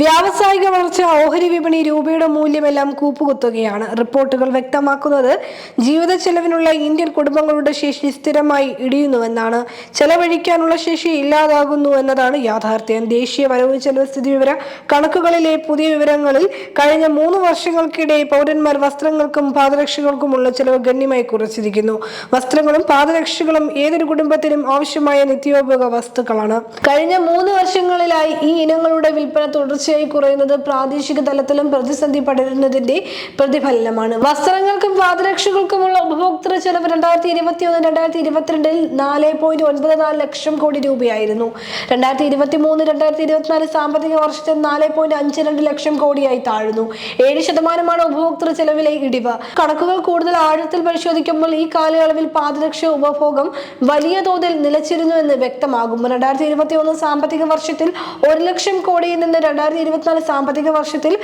വ്യാവസായിക വളർച്ച ഓഹരി വിപണി രൂപയുടെ മൂല്യമെല്ലാം കൂപ്പുകുത്തുകയാണ്. റിപ്പോർട്ടുകൾ വ്യക്തമാക്കുന്നത് ജീവിത ചെലവിനുള്ള ഇന്ത്യൻ കുടുംബങ്ങളുടെ ശേഷി സ്ഥിരമായി ഇടിയുന്നുവെന്നാണ്. ചെലവഴിക്കാനുള്ള ശേഷി ഇല്ലാതാകുന്നു എന്നതാണ് യാഥാർത്ഥ്യം. ദേശീയ വരവ് ചെലവ് സ്ഥിതി വിവര കണക്കുകളിലെ പുതിയ വിവരങ്ങളിൽ കഴിഞ്ഞ മൂന്ന് വർഷങ്ങൾക്കിടെ പൗരന്മാർ വസ്ത്രങ്ങൾക്കും പാദരക്ഷകൾക്കുമുള്ള ചെലവ് ഗണ്യമായി കുറച്ചിരിക്കുന്നു. വസ്ത്രങ്ങളും പാദരക്ഷകളും ഏതൊരു കുടുംബത്തിനും ആവശ്യമായ നിത്യോപയോഗ വസ്തുക്കളാണ്. കഴിഞ്ഞ മൂന്ന് വർഷങ്ങളിലായി ഈ ഇനങ്ങളുടെ വിൽപ്പന തുടർച്ചയായി കുറയുന്നത് പ്രാദേശിക തലത്തിലും പ്രതിസന്ധി പടരുന്നതിന്റെ പ്രതിഫലനമാണ്. വസ്ത്രങ്ങൾക്കും പാദരക്ഷകൾക്കുമുള്ള ഉപഭോക്തൃ ചെലവ് രണ്ടായിരത്തി ഇരുപത്തി ഒന്ന് രണ്ടായിരത്തി ഇരുപത്തിരണ്ടിൽ നാല് പോയിന്റ് ഒൻപത് നാല് ലക്ഷം കോടി രൂപയായിരുന്നു. രണ്ടായിരത്തി ഇരുപത്തി മൂന്ന് രണ്ടായിരത്തി ഇരുപത്തിനാല് സാമ്പത്തിക വർഷത്തിൽ നാല് പോയിന്റ് അഞ്ച് രണ്ട് ലക്ഷം കോടിയായി താഴ്ന്നു. ഏഴ് ശതമാനമാണ് ഉപഭോക്തൃ ചെലവിലെ ഇടിവ്. കണക്കുകൾ കൂടുതൽ ആഴത്തിൽ പരിശോധിക്കുമ്പോൾ ഈ കാലയളവിൽ പാദരക്ഷ ഉപഭോഗം വലിയ തോതിൽ നിലച്ചിരുന്നു എന്ന് വ്യക്തമാകും രണ്ടായിരത്തി ഇരുപത്തി ഒന്ന് സാമ്പത്തിക വർഷത്തിൽ ഒരു ലക്ഷം കോടിയിൽ നിന്ന് രണ്ടായിരത്തി ഇരുപത്തിനാല് സാമ്പത്തിക വർഷത്തിൽ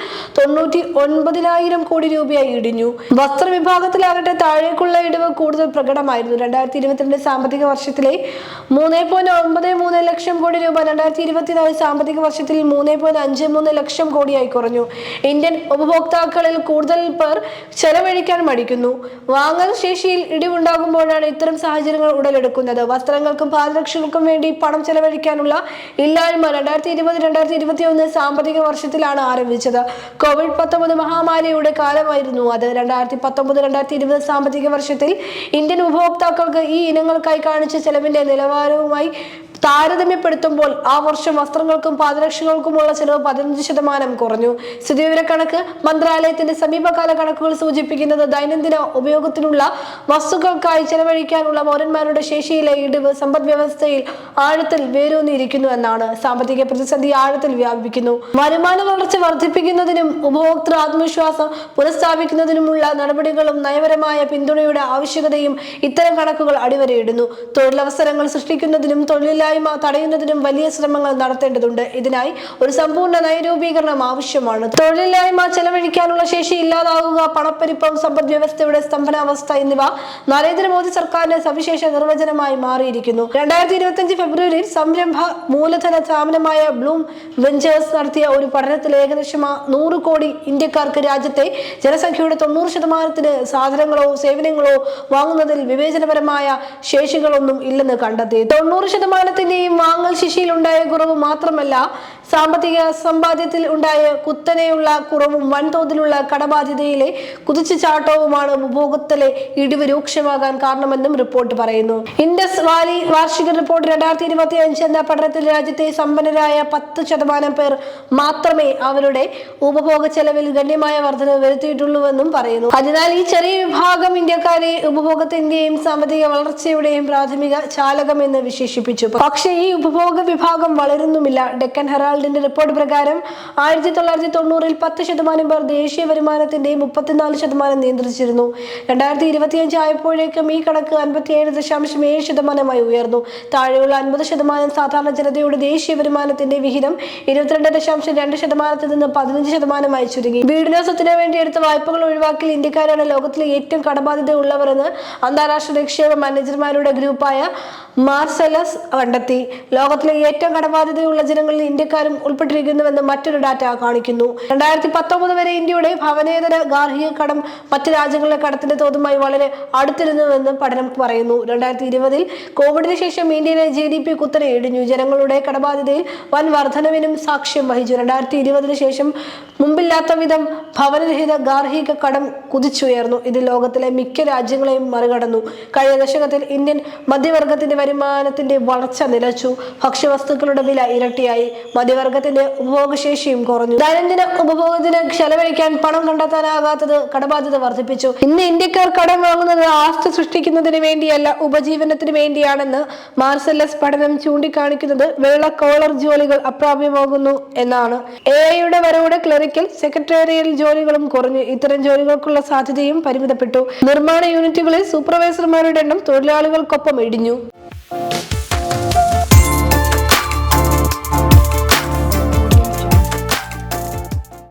തൊണ്ണൂറ്റി ഒൻപതിനായിരം കോടി രൂപയായി ഇടിഞ്ഞു. വസ്ത്ര വിഭാഗത്തിലാകട്ടെ താഴേക്കുള്ള ഇടിവ് കൂടുതൽ പ്രകടമായിരുന്നു. രണ്ടായിരത്തി ഇരുപത്തിരണ്ട് സാമ്പത്തിക വർഷത്തിലെ മൂന്ന് പോയിന്റ് ഒൻപത് മൂന്ന് ലക്ഷം കോടി രൂപ രണ്ടായിരത്തി ഇരുപത്തിനാല് സാമ്പത്തിക വർഷത്തിൽ മൂന്ന് പോയിന്റ് അഞ്ച് മൂന്ന് ലക്ഷം കോടിയായി കുറഞ്ഞു. ഇന്ത്യൻ ഉപഭോക്താക്കളിൽ കൂടുതൽ പേർ ചെലവഴിക്കാൻ മടിക്കുന്നു. വാങ്ങൽ ശേഷിയിൽ ഇടിവുണ്ടാകുമ്പോഴാണ് ഇത്തരം സാഹചര്യങ്ങൾ ഉടലെടുക്കുന്നത്. വസ്ത്രങ്ങൾക്കും പാദരക്ഷകൾക്കും വേണ്ടി പണം ചെലവഴിക്കാനുള്ള ഇല്ലായ്മ രണ്ടായിരത്തി ഇരുപത് രണ്ടായിരത്തി ഇരുപത്തി ഒന്ന് സാമ്പത്തിക വർഷത്തിലാണ് ആരംഭിച്ചത്. കോവിഡ് പത്തൊമ്പത് മഹാമാരിയുടെ കാലമായിരുന്നു അത്. രണ്ടായിരത്തി പത്തൊമ്പത് രണ്ടായിരത്തി ഇരുപത് സാമ്പത്തിക വർഷത്തിൽ ഇന്ത്യൻ ഉപഭോക്താക്കൾക്ക് ഈ ഇനങ്ങൾക്കായി കാണിച്ച ചെലവിന്റെ നിലവാരവുമായി താരതമ്യപ്പെടുത്തുമ്പോൾ ആ വർഷം വസ്ത്രങ്ങൾക്കും പാദരക്ഷകൾക്കുമുള്ള ചെലവ് പതിനഞ്ച് ശതമാനം കുറഞ്ഞു. സ്ഥിതിവിവരക്കണക്ക് മന്ത്രാലയത്തിന്റെ സമീപകാല കണക്കുകൾ സൂചിപ്പിക്കുന്നത് ദൈനംദിന ഉപയോഗത്തിനുള്ള വസ്തുക്കൾക്കായി ചെലവഴിക്കാനുള്ള പൗരന്മാരുടെ ശേഷിയിലെ ഇടിവ് സമ്പദ് വ്യവസ്ഥയിൽ ആഴത്തിൽ വേരൂന്നിയിരിക്കുന്നു എന്നാണ് സാമ്പത്തിക പ്രതിസന്ധി ആഴത്തിൽ വ്യാപിക്കുന്നു വരുമാന വളർച്ച വർദ്ധിപ്പിക്കുന്നതിനും ഉപഭോക്തൃ ആത്മവിശ്വാസം പുനഃസ്ഥാപിക്കുന്നതിനുമുള്ള നടപടികളും നയപരമായ പിന്തുണയുടെ ആവശ്യകതയും ഇത്തരം കണക്കുകൾ അടിവരയിടുന്നു. തൊഴിലവസരങ്ങൾ സൃഷ്ടിക്കുന്നതിനും തൊഴിലില്ലായ്മ തടയുന്നതിനും വലിയ ശ്രമങ്ങൾ നടത്തേണ്ടതുണ്ട്. ഇതിനായി ഒരു സമ്പൂർണ നയരൂപീകരണം ആവശ്യമാണ്. തൊഴിലില്ലായ്മ ചെലവഴിക്കാനുള്ള ശേഷി ഇല്ലാതാവുക പണപ്പെരുപ്പം സമ്പദ് വ്യവസ്ഥയുടെ സ്തംഭനാവസ്ഥ എന്നിവ നരേന്ദ്രമോദി സർക്കാരിന്റെ സവിശേഷ നിർവചനമായി മാറിയിരിക്കുന്നു. രണ്ടായിരത്തി ഇരുപത്തിയഞ്ച് ഫെബ്രുവരിയിൽ സംരംഭ മൂലധന സ്ഥാപനമായ ബ്ലൂം വെഞ്ചേഴ്സ് നടത്തിയ ഒരു പഠനത്തിൽ ഏകദേശം നൂറ് കോടി ഇന്ത്യക്കാർക്ക് രാജ്യത്തെ ജനസംഖ്യയുടെ തൊണ്ണൂറ് ശതമാനത്തിന് സാധനങ്ങളോ സേവനങ്ങളോ വാങ്ങുന്നതിൽ വിവേചനപരമായ ശേഷികളൊന്നും ഇല്ലെന്ന് കണ്ടെത്തി. തൊണ്ണൂറ് ശതമാനത്തിന്റെയും വാങ്ങൽ ശേഷിയിൽ ഉണ്ടായ കുറവ് മാത്രമല്ല സാമ്പത്തിക സമ്പാദ്യത്തിൽ ഉണ്ടായ കുത്തനെയുള്ള കുറവും വൻതോതിലുള്ള കടബാധ്യതയിലെ കുതിച്ചുചാട്ടവുമാണ് ഉപഭോഗത്തിലെ ഇടിവ് രൂക്ഷമാകാൻ കാരണമെന്നും റിപ്പോർട്ട് പറയുന്നു. ഇൻഡസ് വാലി വാർഷിക റിപ്പോർട്ട് രണ്ടായിരത്തി ഇരുപത്തി അഞ്ച് എന്ന പഠനത്തിൽ രാജ്യത്തെ സമ്പന്നരായ പത്ത് ശതമാനം പേർ മാത്രമേ അവരുടെ ഉപഭോഗ ചെലവിൽ ഗണ്യമായ വർധന വരുത്തിയിട്ടുള്ളൂവെന്നും പറയുന്നു. അതിനാൽ ഈ ചെറിയ വിഭാഗം ഇന്ത്യക്കാരെ ഉപഭോഗത്തിന്റെയും സാമ്പത്തിക വളർച്ചയുടെയും പ്രാഥമിക ചാലകമെന്ന് വിശേഷിപ്പിച്ചു. പക്ഷേ ഈ ഉപഭോഗ വിഭാഗം വളരുന്നുമില്ല. ഡെക്കൻ ഹെറാൾഡിന്റെ റിപ്പോർട്ട് പ്രകാരം ആയിരത്തി തൊള്ളായിരത്തി തൊണ്ണൂറിൽ പത്ത് ശതമാനം പേർ ദേശീയ വരുമാനത്തിന്റെ മുപ്പത്തിനാല് ശതമാനം നിയന്ത്രിച്ചിരുന്നു. രണ്ടായിരത്തി ഇരുപത്തിയഞ്ച് ആയപ്പോഴേക്കും ഈ കണക്ക് അൻപത്തിയേഴ് ദശാംശം ഏഴ് ശതമാനമായി ഉയർന്നു. താഴെയുള്ള അൻപത് ശതമാനം സാധാരണ ജനതയുടെ ദേശീയ വരുമാനത്തിന്റെ വിഹിതം ഇരുപത്തിരണ്ട് ദശാംശം രണ്ട് ശതമാനത്തിൽ നിന്ന് പതിനഞ്ച് ശതമാനമായി ചുരുങ്ങി. വീടിനോസത്തിന് വേണ്ടി എടുത്ത വായ്പകൾ ഒഴിവാക്കി ഇന്ത്യക്കാരാണ് ലോകത്തിലെ ഏറ്റവും കടബാധ്യത ഉള്ളവരെന്ന് അന്താരാഷ്ട്ര നിക്ഷേപ മാനേജർമാരുടെ ഗ്രൂപ്പായ മാർസലസ് കണ്ടെത്തി. ലോകത്തിലെ ഏറ്റവും കടബാധ്യതയുള്ള ജനങ്ങളിൽ ഇന്ത്യക്കാരും ഉൾപ്പെട്ടിരിക്കുന്നുവെന്ന് മറ്റൊരു ഡാറ്റ കാണിക്കുന്നു. രണ്ടായിരത്തി പത്തൊമ്പത് വരെ ഇന്ത്യയുടെ ഭവനേതര ഗാർഹിക കടം മറ്റ് രാജ്യങ്ങളിലെ കടത്തിന്റെ തോതുമായി വളരെ അടുത്തിരുന്നുവെന്ന് പഠനം പറയുന്നു. രണ്ടായിരത്തി ഇരുപതിൽ കോവിഡിന് ശേഷം ഇന്ത്യയിലെ ജി ഡി പി കുത്തനെ ഇടിഞ്ഞു. ജനങ്ങളുടെ കടബാധ്യതയിൽ വൻ വർധനവിനും സാക്ഷ്യം വഹിച്ചു. രണ്ടായിരത്തി ഇരുപതിന് ശേഷം മുമ്പില്ലാത്ത വിധം ഭവനരഹിത ഗാർഹിക കടം കുതിച്ചുയർന്നു. ഇത് ലോകത്തിലെ മിക്ക രാജ്യങ്ങളെയും മറികടന്നു. കഴിഞ്ഞ ദശകത്തിൽ ഇന്ത്യൻ മധ്യവർഗത്തിന്റെ വരുമാനത്തിന്റെ വളർച്ച നിലച്ചു. ഭക്ഷ്യവസ്തുക്കളുടെ വില ഇരട്ടിയായി. മധ്യവർഗത്തിന്റെ ഉപഭോഗശേഷിയും കുറഞ്ഞു. ദൈനംദിന ഉപഭോഗത്തിന് ചെലവഴിക്കാൻ പണം കണ്ടെത്താനാകാത്തത് കടബാധ്യത വർദ്ധിപ്പിച്ചു. ഇന്ന് ഇന്ത്യക്കാർ കടം വാങ്ങുന്നത് ആസ്തി സൃഷ്ടിക്കുന്നതിന് വേണ്ടിയല്ല ഉപജീവനത്തിന് വേണ്ടിയാണെന്ന് മാർസെല്ലസ് പഠനം ചൂണ്ടിക്കാണിക്കുന്നത് വെള്ള കോളർ ജോലികൾ അപ്രാപ്യമാകുന്നു എന്നാണ്. എ ഐയുടെ വരവോടെ ക്ലറിക്കൽ സെക്രട്ടേറിയൽ ജോലികളും കുറഞ്ഞു. ഇത്തരം ജോലികൾക്കുള്ള സാധ്യതയും പരിമിതപ്പെട്ടു. നിർമ്മാണ യൂണിറ്റുകളിൽ സൂപ്പർവൈസർമാരുടെ എണ്ണം തൊഴിലാളികൾക്കൊപ്പം ഇടിഞ്ഞു.